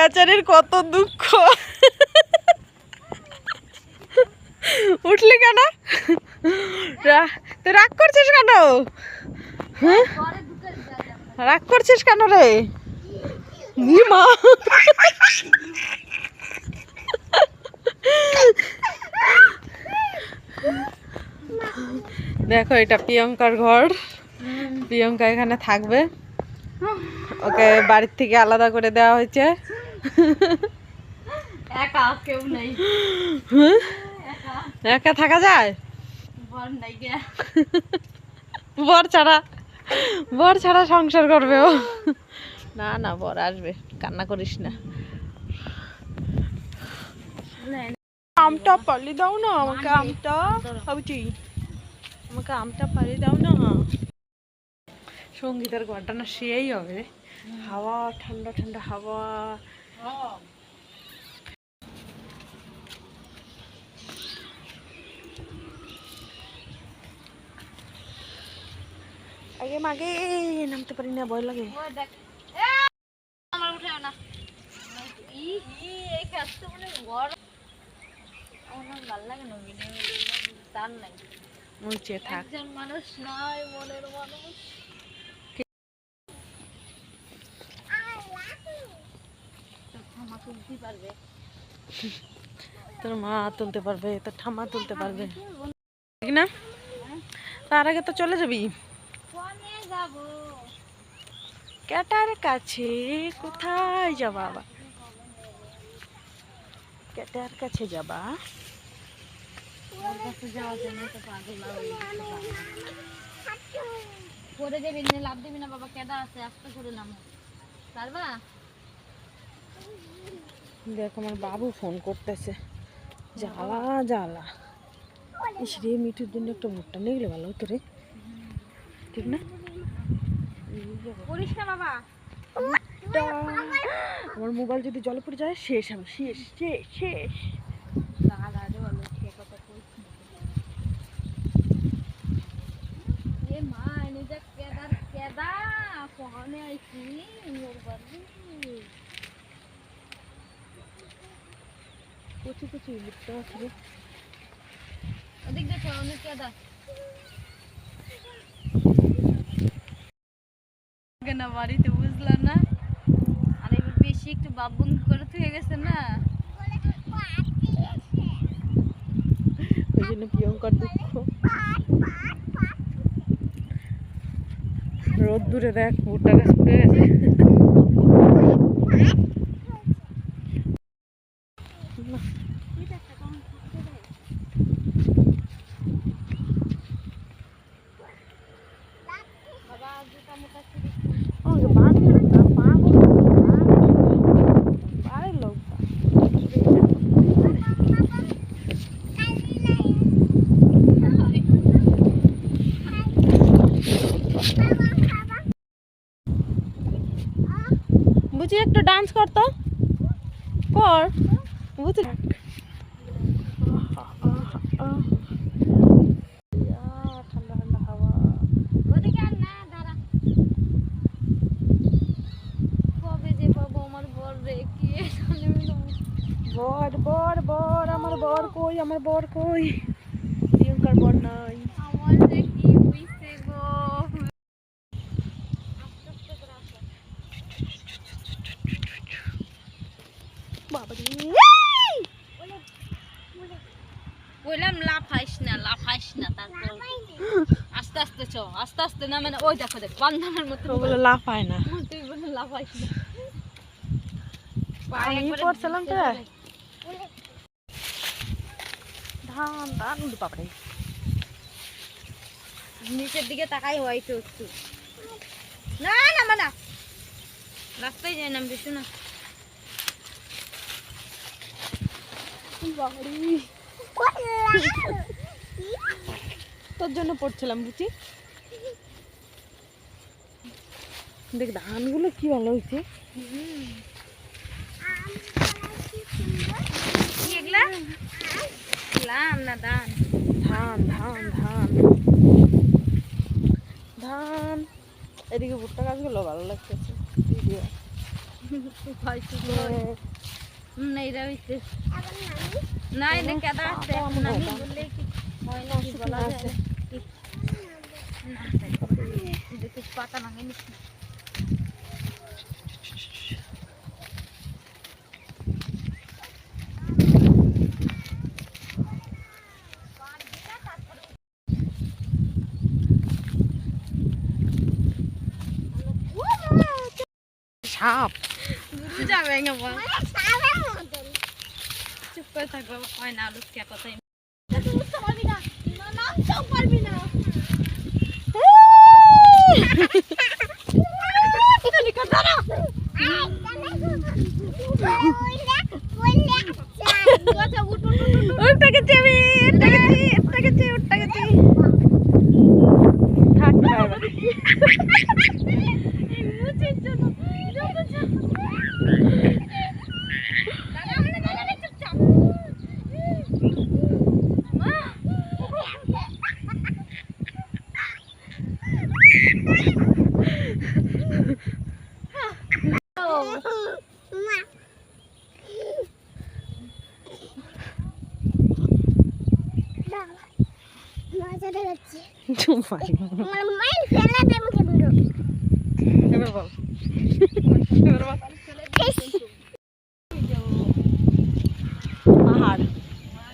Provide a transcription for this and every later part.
বেচারির কত দুঃখ। উঠলি কেন? তুই রাগ করছিস কেন? হ্যাঁ? রাগ করছিস কেন রে? মা। দেখো, এটা প্রিয়ঙ্কার ঘর। প্রিয়ঙ্কা এখানে থাকবে। ওকে, বাড়ির থেকে আলাদা করে দেওয়া হয়েছে। একা কেউ নেই। একা। থাকা যায়? বর নাই বর ছাড়া বর ছাড়া সংসার করবে ও। না না বর আসবে কান্না করিস না। আমটা পালি দাও না আমাকে আমটা। ভাবছি আমাকে আমটা পালি দাও না। সঙ্গীতের ঘরটা না সেই হবে হাওয়া ঠান্ডা ঠান্ডা হাওয়া। আগে মাগে নামতে পারি না ভয় লাগে আমার উঠে না ই ই এই কাজটা মানে গরম আমার ভালো লাগে না ভিডিও তার নাই মুছে থাক একজন মানুষ নাই মনের মানুষ পারবে। তোর মা তুলতে পারবে তোর ঠাম্মা তুলতে পারবে। ঠিক না? তার আগে তো চলে যাবি? যাব? ক্যাটার কাছে কোথায় যাবা? আবার ক্যাটার কাছে যাবা? করে দেবি লাভ দিবি না বাবা কেদা আছে আস্তে করে নামো। পারবা? দেখ আমার বাবু ফোন করতেছে। জ্বালা জ্বালা। ইস রে মিঠুর জন্য একটা ভুট্টা নিয়ে গেলে ভালো হতো রে। ঠিক না? বাবা। আমার মোবাইল যদি জলে পড়ে যায় শেষ আমি শেষ শেষ শেষ। মা এনে যা কেদার কেদা ফোনে আইছি ওর বাড়ি। কচি কচি ভুট্টা আছে ওদিক দেখো অনেক কেদা না বাড়িতে বুঝলা না? আর এবার বেশি একটু বাবুন করে থেকে গেছে না। ওই জন্য প্রিয়ঙ্কার দুঃখ। রোদ দূরে দেখ ভুট্টা গাছ পড়ে গেছে আমাকে বাঁধি না পা পারে লোক বুঝি একটু ডান্স কর তো কর বুঝি ঠান্ডা ঠান্ডা হাওয়া ওদিকে আর না দাঁড়া কবে যে পাবো আমার বর রে কে জানে বর বর বর কই? আমার বর কই? প্রিয়ঙ্কার বর নাই। বললাম লাফাইস না লাফাইস না তারপর। আস্তে আস্তে চ আস্তে আস্তে না মানে ওই দেখো দেখ বান্ধানের মতো ওগুলো লাফায় না। তুই বলে লাফাইস না। আমি পড়ছিলাম তো ধান উঠে বাবারে নিচের দিকে তাকাই হয় তো একটু। না না মানা রাস্তায় যাই নাম বেশি না। তোর জন্য পড়ছিলাম বুঝি দেখ ধানগুলো কি ভালো হয়েছে। এগুলা? লাম না দান? ধান ধান ধান। ধান। এদিকে ভুট্টা গাছগুলো ভালো লাগতেছে। ভিডিও। আবার নামি? বাবা। বললে কি হয় না কি বলা আছে। যায় না দেখে পাতা নাগে নিস সাপ। যাবে না বল। চুপ করে থাকবে হয় না কে কথাই বুঝতে পারবি না নাম চুপ পারবি না আচ্ছা উঠ উঠ উঠ উঠতে গেছি আমি উঠতে গেছি উঠতে গেছি উঠতে গেছি থাক বাবা। মুচির জন্য যত চাপ দাদা মানে দাদা চুপচাপ মা চুপাই এবার বল এবার বল পাহাড়।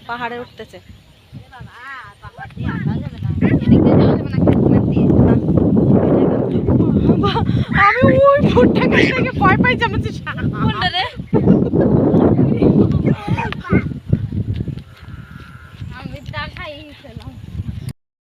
পাহাড়ে উঠতেছে। আমি ফুটটা থেকে ভয় পাইছি আমি হচ্ছে সাপ।